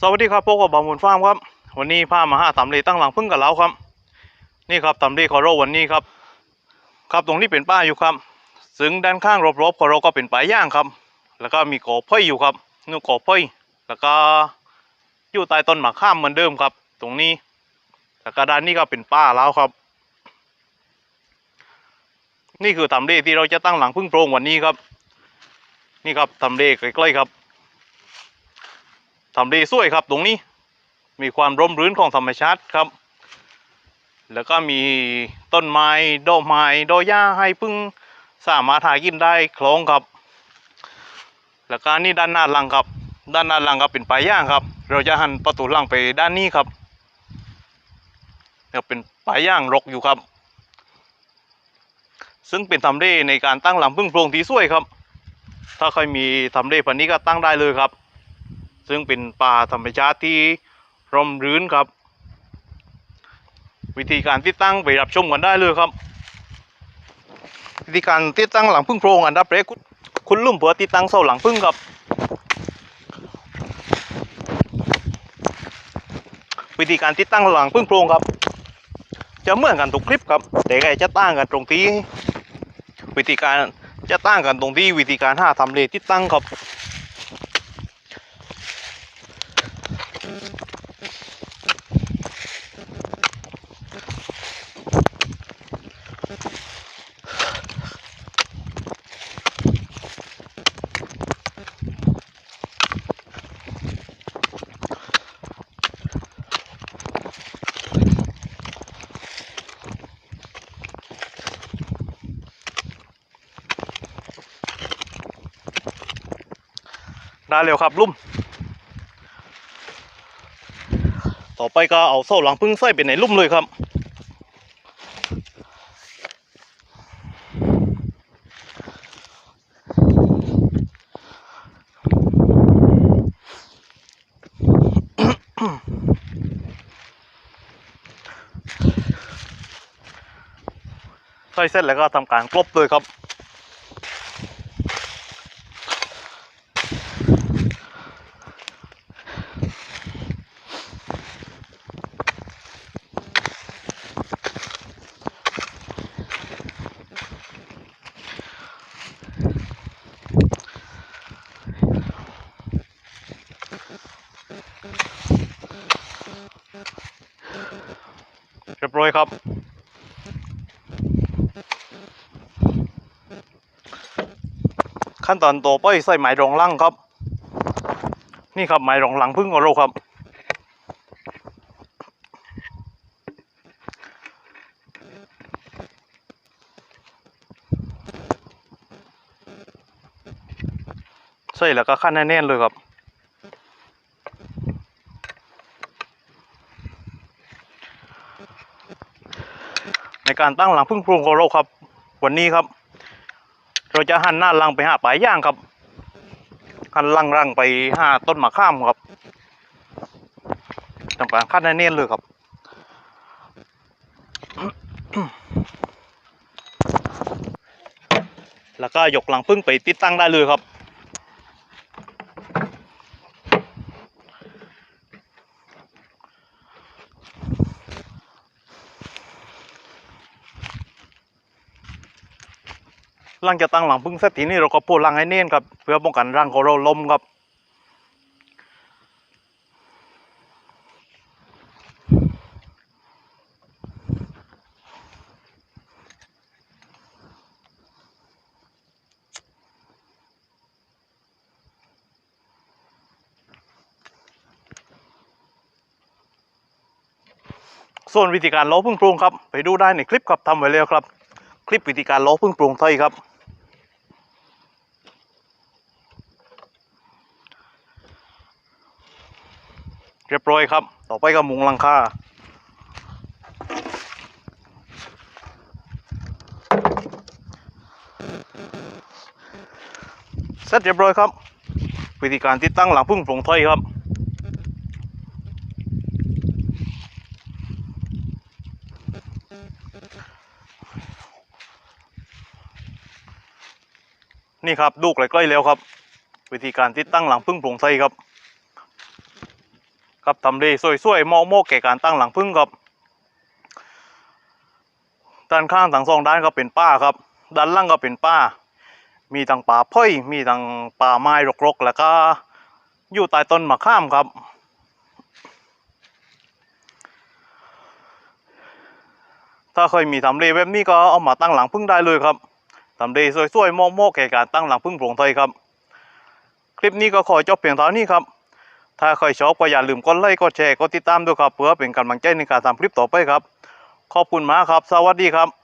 สวัสดีครับพวกกับบางมูลฟาร์มครับ วันนี้พามาห้าตำเลตั้งหลังพึ่งกับเราครับ นี่ครับตำเลของเรวันนี้ครับ ครับตรงนี้เป็นป้าอยู่ครับ ซึ่งด้านข้างรอบๆของเราก็เป็นป่าย่างครับ แล้วก็มีกอพ่ยอยู่ครับนู่นกอพ่ยแล้วก็อยู่ใต้ต้นหมะข้ามเหมือนเดิมครับ ตรงนี้แล้วก็ด้านนี้ก็เป็นป้าแล้วครับ นี่คือตำเลที่เราจะตั้งหลังพึ่งโพรงวันนี้ครับ นี่ครับตำเลใกล้ๆครับ ทำเลสวยครับตรงนี้ มีความร่มรื่นของธรรมชาติครับ แล้วก็มีต้นไม้ดอกไม้ดอกหญ้าให้พึ่งสามารถหากินได้คลองครับ แล้วก็นี่ด้านหน้าหลังครับ ด้านหน้าหลังก็เป็นป่าย่างครับ เราจะหันประตูหลังไปด้านนี้ครับเนี่ยเป็นป่าย่างรกอยู่ครับ ซึ่งเป็นทำเลในการตั้งหลังพึ่งโพรงที่สวยครับ ถ้าใครมีทำเลพันนี้ก็ตั้งได้เลยครับ ซึ่งเป็นป่าธรรมชาติที่ร่มรื่นครับ วิธีการติดตั้งไปรับชมกันได้เลยครับ วิธีการติดตั้งหลังพึ่งโพรงอันดับแรกคุณคุณลุ่มเผื่อติดตั้งเสาหลังพึ่งครับ วิธีการติดตั้งหลังพึ่งโพรงครับ จะเหมือนกันทุกคลิปครับ แต่แค่จะตั้งกันตรงที่วิธีการจะตั้งกันตรงที่วิธีการห้าทำเลติดตั้งครับ ได้เร็วครับลุ่ม ต่อไปก็เอาโซ่หลังพึ่งใส่ไปในลุ่มเลยครับใส่เสร็จแล้วก็ทำการกลบเลยครับ รียบร้อยครับ ขั้นตอนต่อไปใส่ไม้รองลังครับ นี่ครับไม้รองลังพึ่งของเราครับใส่แล้วก็ขั้นแน่นๆเลยครับ การตั้งหลังพึ่งพรงของเราครับ วันนี้ครับ เราจะหันหน้าลังไปหาปลายย่างครับ หันลังรังไปหาต้นมะข้ามครับทำการคัดแน่นเลยครับแล้วก็ยกหลังพึ่งไปติดตั้งได้เลยครับ หลังจากตั้งหลังพึ่งเสร็จทีนี้เราก็ปูรังให้เน่นครับ เพื่อป้องกันรังของเราล้มครับส่วนวิธีการล้อพึ่งโพรงครับ ไปดูได้ในคลิปครับทำไว้แล้วครับ คลิปวิธีการล้อพึ่งโพรงไทยครับ เรียบร้อยครับ ต่อไปก็มุงลังคาเสร็จเรียบร้อยครับ วิธีการติดตั้งหลังพึ่งโพรงไทยครับนี่ครับดูกใกล้ๆแล้วครับ วิธีการติดตั้งหลังพึ่งโปร่งไส้ครับ กับทำเลสวยๆมาะเหมาะแก่การตั้งหลังพึ่งครับด้านข้างทั้งสองด้านก็เป็นป่าครับ ด้านล่างก็เป็นป่ามีทั้งป่าพ้อยมีทั้งป่าไม้รกๆ แล้วก็อยู่ใต้ต้นมะข้ามครับ ถ้าเคยมีทำเลแบบนี้ก็เอามาตั้งหลังพึ่งได้เลยครับทำเลสวยๆเหมาะๆแก่การตั้งหลังพึ่งโปร่งไทยครับ คลิปนี้ก็ขอจบเพียงเท่านี้ครับ ถ้าใครชอบก็อย่าลืมกดไลค์กดแชร์กดติดตามด้วยครับเพื่อเป็นกำลังใจในการทำคลิปต่อไปครับ ขอบคุณมากครับ สวัสดีครับ